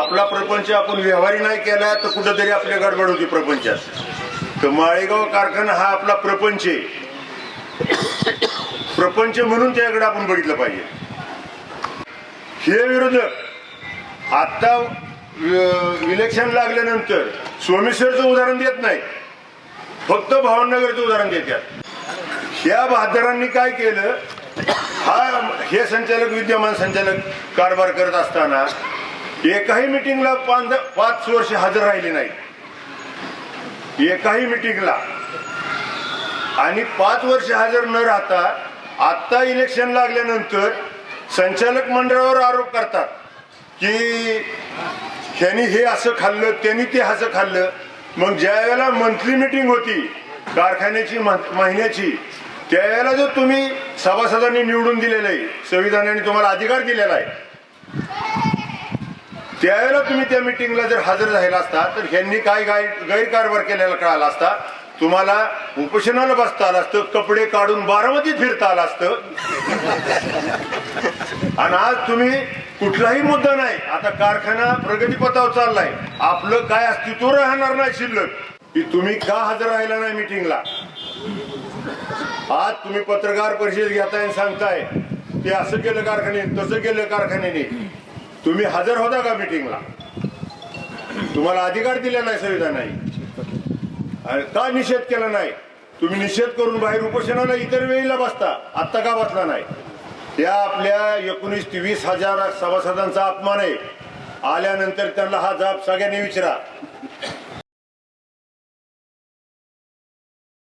आपला प्रपंच आपण व्यवहारी नाही केला तर कुठंतरी आपल्या गडबड होती प्रपंचात. तर माळेगाव कारखाना हा आपला प्रपंच आहे. प्रपंच म्हणून त्याकडे आपण बघितलं पाहिजे. हे विरोधक आता इलेक्शन लागल्यानंतर सोमेश्वरचं उदाहरण देत नाही. फक्त भावनगरचं उदाहरण देतात. ह्या बहादरांनी काय केलं? हा हे संचालक विद्यमान संचालक कारभार करत असताना एकाही मिटिंगला पाच पाच वर्ष हजर राहिले नाही. एकाही मिटिंगला. आणि पाच वर्ष हजर न राहता आत्ता इलेक्शन लागल्यानंतर संचालक मंडळावर आरोप करतात की त्यांनी हे असं खाल्लं त्यांनी ते असं खाल्लं. मग ज्या वेळेला मंथली मिटिंग होती कारखान्याची महिन्याची त्यावेळेला जो तुम्ही सभासदांनी निवडून दिलेलं आहे संविधानाने तुम्हाला अधिकार दिलेला आहे त्यावेळेला तुम्ही त्या मिटिंगला जर हजर राहिला असता तर ह्यांनी काय गाय गैरकारभार केलेला कळाला असता तुम्हाला उपोषणाला बसता आलं असतं कपडे काढून बारामतीत फिरता आलं असतं. आणि आज तुम्ही कुठलाही मुद्दा नाही आता कारखाना प्रगतीपथावर चाललाय आपलं काय अस्तित्व राहणार नाही शिल्लक की तुम्ही का हजर राहिला नाही मिटिंगला आज तुम्ही पत्रकार परिषद घेताय आणि सांगताय ते असं केलं कारखान्याने तसं केलं कारखान्याने. तुम्ही हजर होता का मिटिंगला? तुम्हाला अधिकार दिला नाही संविधान आणि का निषेध केला नाही? तुम्ही निषेध करून बाहेर उपोषणाला इतर वेळेला बसता आत्ता का बसला नाही? त्या आपल्या एकोणीस ते वीस हजार सभासदांचा अपमान आहे. आल्यानंतर त्यांना हा जाब सगळ्यांनी विचारा.